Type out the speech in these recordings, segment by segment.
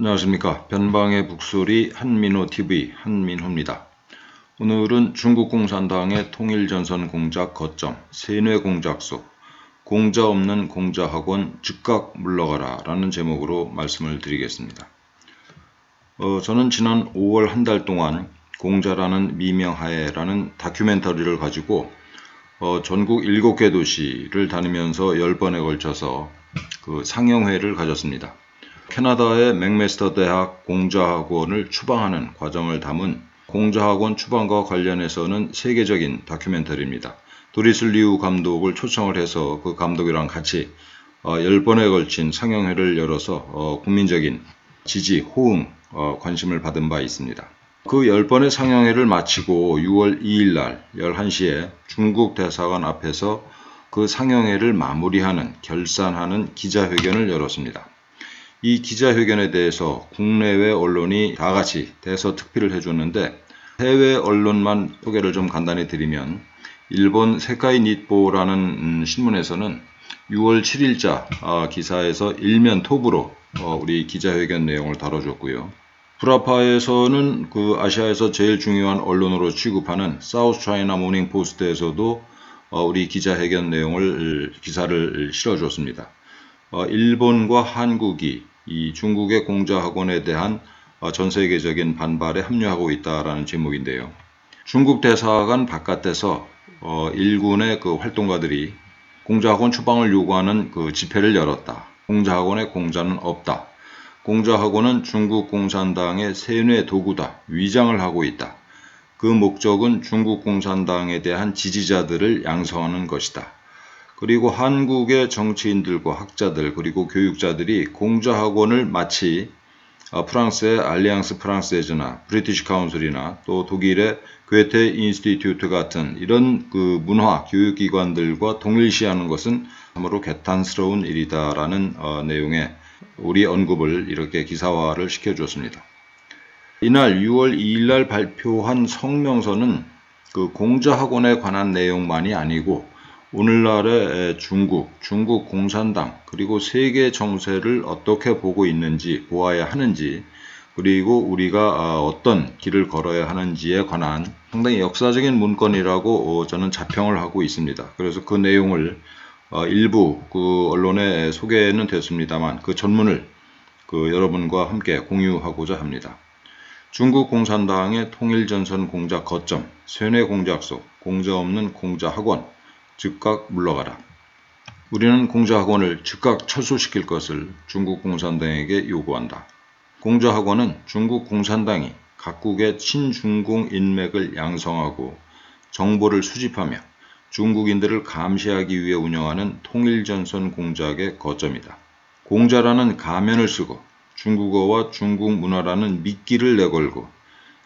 안녕하십니까. 변방의 북소리 한민호 TV 한민호입니다. 오늘은 중국 공산당의 통일전선 공작 거점, 세뇌 공작소, 공자 없는 공자학원 즉각 물러가라 라는 제목으로 말씀을 드리겠습니다. 어, 저는 지난 5월 한 달 동안 공자라는 미명하에라는 다큐멘터리를 가지고 어, 전국 7개 도시를 다니면서 10번에 걸쳐서 그 상영회를 가졌습니다. 캐나다의 맥메스터 대학 공자학원을 추방하는 과정을 담은 공자학원 추방과 관련해서는 세계적인 다큐멘터리입니다. 도리스 리우 감독을 초청을 해서 그 감독이랑 같이 어, 10번에 걸친 상영회를 열어서 어, 국민적인 지지, 호응, 어, 관심을 받은 바 있습니다. 그 10번의 상영회를 마치고 6월 2일 날 11시에 중국 대사관 앞에서 그 상영회를 마무리하는, 결산하는 기자회견을 열었습니다. 이 기자회견에 대해서 국내외 언론이 다 같이 대서 특필을 해줬는데 해외 언론만 소개를 좀 간단히 드리면 일본 세카이 니뽀라는 음, 신문에서는 6월 7일자 아, 기사에서 일면 톱으로 어, 우리 기자회견 내용을 다뤄줬고요. 브라파에서는 그 아시아에서 제일 중요한 언론으로 취급하는 사우스 차이나 모닝 포스트에서도 어, 우리 기자회견 내용을 기사를 실어줬습니다. 어, 일본과 한국이 이 중국의 공자학원에 대한 어, 전 세계적인 반발에 합류하고 있다라는 제목인데요. 중국 대사관 바깥에서 어, 일군의 그 활동가들이 공자학원 추방을 요구하는 그 집회를 열었다. 공자학원에 공자는 없다. 공자학원은 중국 공산당의 세뇌 도구다. 위장을 하고 있다. 그 목적은 중국 공산당에 대한 지지자들을 양성하는 것이다. 그리고 한국의 정치인들과 학자들 그리고 교육자들이 공자학원을 마치 어, 프랑스의 알리앙스 프랑스에즈나 브리티시 카운슬이나 또 독일의 괴테 인스티튜트 같은 이런 그 문화 교육기관들과 동일시하는 것은 참으로 개탄스러운 일이다라는 어, 내용의 우리 언급을 이렇게 기사화를 시켜주었습니다. 이날 6월 2일 날 발표한 성명서는 그 공자학원에 관한 내용만이 아니고 오늘날의 중국, 중국 공산당, 그리고 세계 정세를 어떻게 보고 있는지, 보아야 하는지, 그리고 우리가 아, 어떤 길을 걸어야 하는지에 관한 상당히 역사적인 문건이라고 어, 저는 자평을 하고 있습니다. 그래서 그 내용을 어, 일부 그 언론에 소개는 됐습니다만 그 전문을 그 여러분과 함께 공유하고자 합니다. 중국 공산당의 통일전선 공작 거점, 세뇌 공작소, 공자 없는 공자 학원, 즉각 물러가라. 우리는 공자학원을 즉각 철수시킬 것을 중국 공산당에게 요구한다. 공자학원은 중국 공산당이 각국의 친중공 인맥을 양성하고 정보를 수집하며 중국인들을 감시하기 위해 운영하는 통일전선 공작의 거점이다. 공자라는 가면을 쓰고 중국어와 중국 문화라는 미끼를 내걸고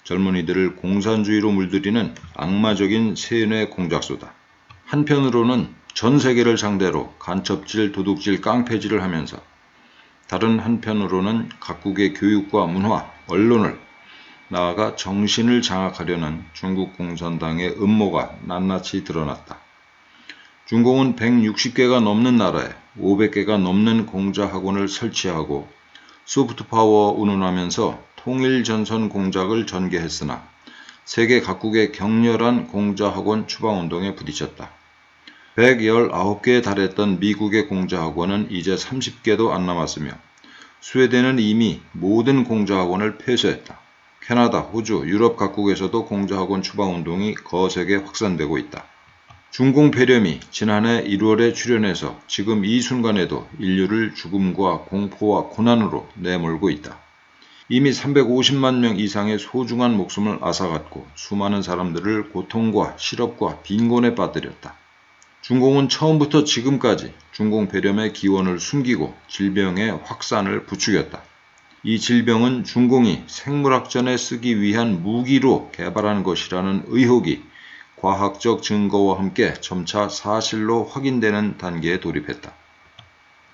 젊은이들을 공산주의로 물들이는 악마적인 세뇌 공작소다. 한편으로는 전 세계를 상대로 간첩질, 도둑질, 깡패질을 하면서 다른 한편으로는 각국의 교육과 문화, 언론을 나아가 정신을 장악하려는 중국 공산당의 음모가 낱낱이 드러났다. 중공은 160개가 넘는 나라에 500개가 넘는 공자학원을 설치하고 소프트파워 운운하면서 통일전선 공작을 전개했으나 세계 각국의 격렬한 공자학원 추방운동에 부딪혔다. 119개에 달했던 미국의 공자학원은 이제 30개도 안 남았으며 스웨덴은 이미 모든 공자학원을 폐쇄했다. 캐나다, 호주, 유럽 각국에서도 공자학원 추방운동이 거세게 확산되고 있다. 중공 폐렴이 지난해 1월에 출현해서 지금 이 순간에도 인류를 죽음과 공포와 고난으로 내몰고 있다. 이미 350만 명 이상의 소중한 목숨을 앗아갔고 수많은 사람들을 고통과 실업과 빈곤에 빠뜨렸다. 중공은 처음부터 지금까지 중공 폐렴의 기원을 숨기고 질병의 확산을 부추겼다. 이 질병은 중공이 생물학전에 쓰기 위한 무기로 개발한 것이라는 의혹이 과학적 증거와 함께 점차 사실로 확인되는 단계에 돌입했다.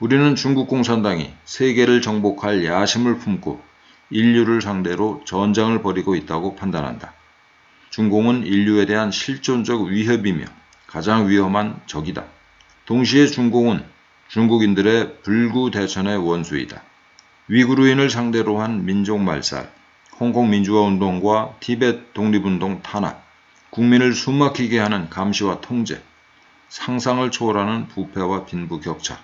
우리는 중국 공산당이 세계를 정복할 야심을 품고 인류를 상대로 전장을 벌이고 있다고 판단한다. 중공은 인류에 대한 실존적 위협이며 가장 위험한 적이다. 동시에 중공은 중국인들의 불구대천의 원수이다. 위구르인을 상대로 한 민족 말살, 홍콩 민주화 운동과 티벳 독립운동 탄압, 국민을 숨막히게 하는 감시와 통제, 상상을 초월하는 부패와 빈부 격차,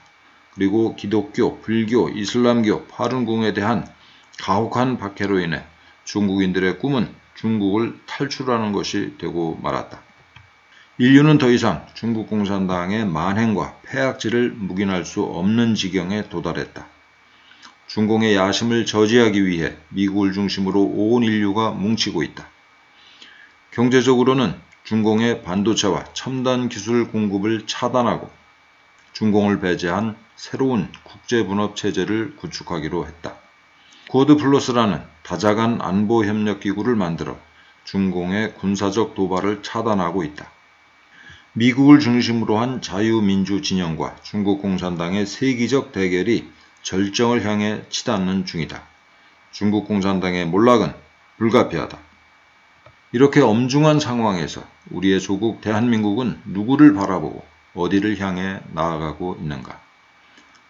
그리고 기독교, 불교, 이슬람교, 파룬궁에 대한 가혹한 박해로 인해 중국인들의 꿈은 중국을 탈출하는 것이 되고 말았다. 인류는 더 이상 중국 공산당의 만행과 폐악질을 묵인할 수 없는 지경에 도달했다. 중공의 야심을 저지하기 위해 미국을 중심으로 온 인류가 뭉치고 있다. 경제적으로는 중공의 반도체와 첨단 기술 공급을 차단하고 중공을 배제한 새로운 국제분업 체제를 구축하기로 했다. 코드 플러스라는 다자간 안보 협력 기구를 만들어 중공의 군사적 도발을 차단하고 있다. 미국을 중심으로 한 자유민주 진영과 중국 공산당의 세기적 대결이 절정을 향해 치닫는 중이다. 중국 공산당의 몰락은 불가피하다. 이렇게 엄중한 상황에서 우리의 조국 대한민국은 누구를 바라보고 어디를 향해 나아가고 있는가?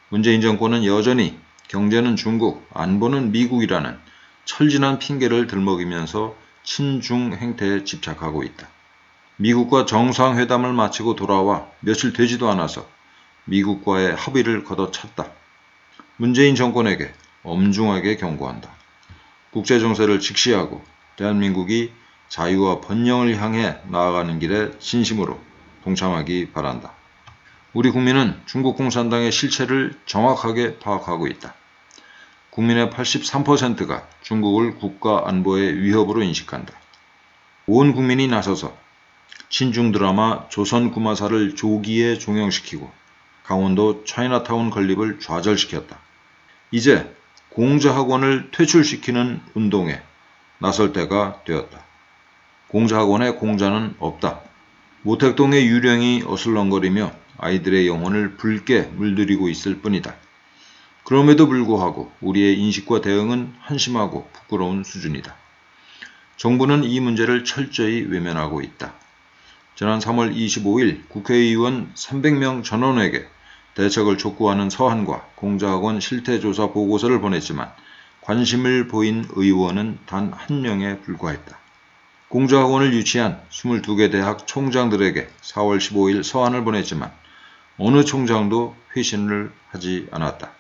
문재인 정권은 여전히 경제는 중국, 안보는 미국이라는 철진한 핑계를 들먹이면서 친중 행태에 집착하고 있다. 미국과 정상회담을 마치고 돌아와 며칠 되지도 않아서 미국과의 합의를 걷어찼다. 문재인 정권에게 엄중하게 경고한다. 국제정세를 직시하고 대한민국이 자유와 번영을 향해 나아가는 길에 진심으로 동참하기 바란다. 우리 국민은 중국 공산당의 실체를 정확하게 파악하고 있다. 국민의 83%가 중국을 국가 안보의 위협으로 인식한다. 온 국민이 나서서 신중 드라마 조선 구마사를 조기에 종영시키고 강원도 차이나타운 건립을 좌절시켰다. 이제 공자학원을 퇴출시키는 운동에 나설 때가 되었다. 공자학원에 공자는 없다. 모택동의 유령이 어슬렁거리며 아이들의 영혼을 붉게 물들이고 있을 뿐이다. 그럼에도 불구하고 우리의 인식과 대응은 한심하고 부끄러운 수준이다. 정부는 이 문제를 철저히 외면하고 있다. 지난 3월 25일 국회의원 300명 전원에게 대책을 촉구하는 서한과 공자학원 실태조사 보고서를 보냈지만 관심을 보인 의원은 단 한 명에 불과했다. 공자학원을 유치한 22개 대학 총장들에게 4월 15일 서한을 보냈지만 어느 총장도 회신을 하지 않았다.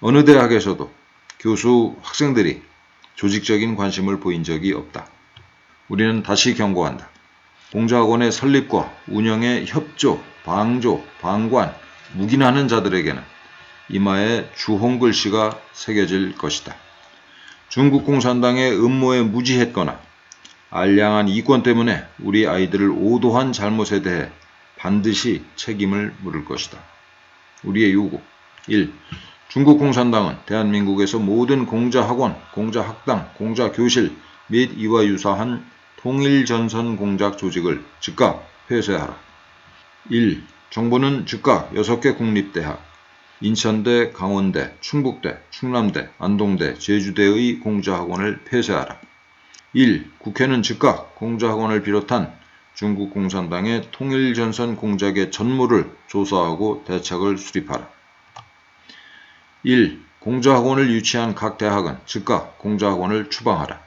어느 대학에서도 교수, 학생들이 조직적인 관심을 보인 적이 없다. 우리는 다시 경고한다. 공자학원의 설립과 운영에 협조, 방조, 방관, 묵인하는 자들에게는 이마에 주홍 글씨가 새겨질 것이다. 중국 공산당의 음모에 무지했거나 알량한 이권 때문에 우리 아이들을 오도한 잘못에 대해 반드시 책임을 물을 것이다. 우리의 요구 1. 중국 공산당은 대한민국에서 모든 공자학원, 공자학당, 공자교실 및 이와 유사한 통일전선 공작 조직을 즉각 폐쇄하라. 1. 정부는 즉각 6개 국립대학, 인천대, 강원대, 충북대, 충남대, 안동대, 제주대의 공자학원을 폐쇄하라. 1. 국회는 즉각 공자학원을 비롯한 중국 공산당의 통일전선 공작의 전모를 조사하고 대책을 수립하라. 1. 공자학원을 유치한 각 대학은 즉각 공자학원을 추방하라.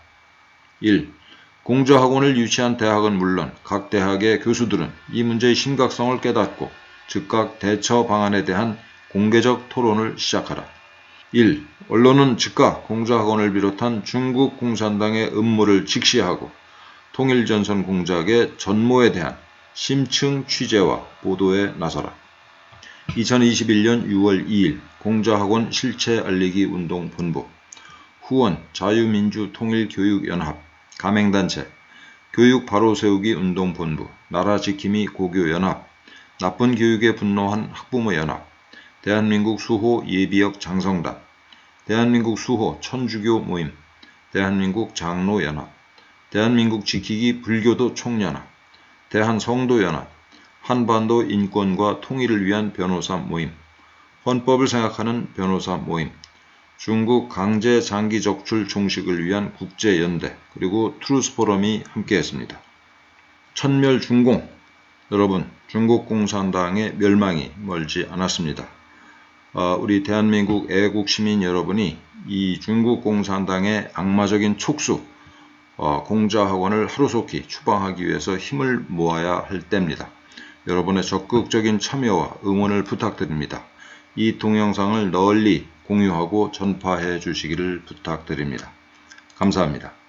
1. 공자학원을 유치한 대학은 물론 각 대학의 교수들은 이 문제의 심각성을 깨닫고 즉각 대처 방안에 대한 공개적 토론을 시작하라. 1. 언론은 즉각 공자학원을 비롯한 중국 공산당의 음모를 직시하고 통일전선 공작의 전모에 대한 심층 취재와 보도에 나서라. 2021년 6월 2일 공자학원 실체 알리기 운동 본부 후원 자유민주통일교육연합 가맹단체, 교육 바로 세우기 운동 본부, 나라 지킴이 고교연합, 나쁜 교육에 분노한 학부모 연합, 대한민국 수호 예비역 장성단, 대한민국 수호 천주교 모임, 대한민국 장로연합, 대한민국 지키기 불교도 총연합, 대한성도연합, 한반도 인권과 통일을 위한 변호사 모임, 헌법을 생각하는 변호사 모임, 중국 강제 장기 적출 종식을 위한 국제연대 그리고 트루스 포럼이 함께했습니다. 천멸 중공 여러분 중국 공산당의 멸망이 멀지 않았습니다. 어, 우리 대한민국 애국 시민 여러분이 이 중국 공산당의 악마적인 촉수 어, 공자학원을 하루속히 추방하기 위해서 힘을 모아야 할 때입니다. 여러분의 적극적인 참여와 응원을 부탁드립니다. 이 동영상을 널리 공유하고 전파해 주시기를 부탁드립니다. 감사합니다.